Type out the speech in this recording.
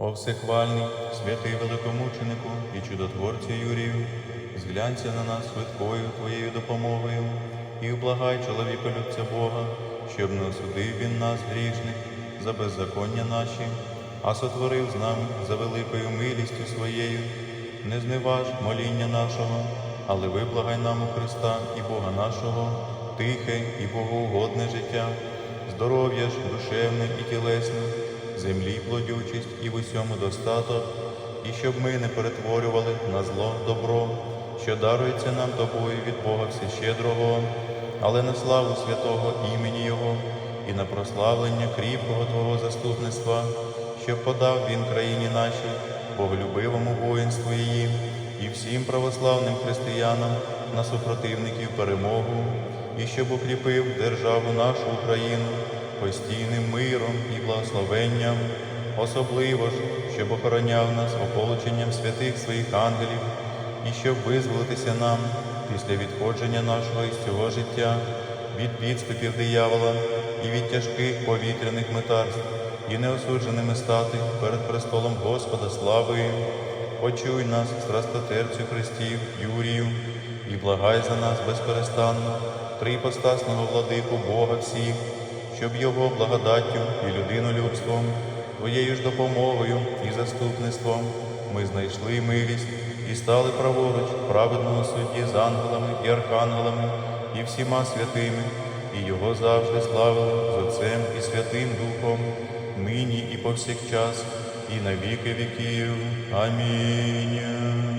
О всехвальний, святий великомученику і чудотворцю Юрію, зглянься на нас швидкою Твоєю допомогою і вблагай чоловіка любця Бога, щоб не осудив він нас, грішних, за беззаконня наші, а сотворив з нами за великою милістю своєю. Не зневаж моління нашого, але виблагай нам у Христа і Бога нашого, тихе і богоугодне життя, здоров'я ж душевне і тілесне, землі плодючість і в усьому достаток, і щоб ми не перетворювали на зло добро, що дарується нам тобою від Бога всещедрого, але на славу святого імені Його і на прославлення кріпкого Твого заступництва, щоб подав він країні нашій, боголюбивому воїнству її і всім православним християнам на супротивників перемогу, і щоб укріпив державу нашу Україну постійним миром і благословенням, особливо ж, щоб охороняв нас ополченням святих своїх ангелів, і щоб визволитися нам після відходження нашого із цього життя від підступів диявола і від тяжких повітряних метарств, і неосудженими стати перед престолом Господа слави. Почуй нас, страстотерцю Христів, Юрію, і благай за нас безперестанно, трипостасного владику Бога всіх, щоб Його благодаттю і людинолюбством, Твоєю ж допомогою і заступництвом ми знайшли милість і стали праворуч праведного судді з ангелами і архангелами і всіма святими, і Його завжди славили з Отцем і Святим Духом, нині і повсякчас, і на віки віків. Амінь.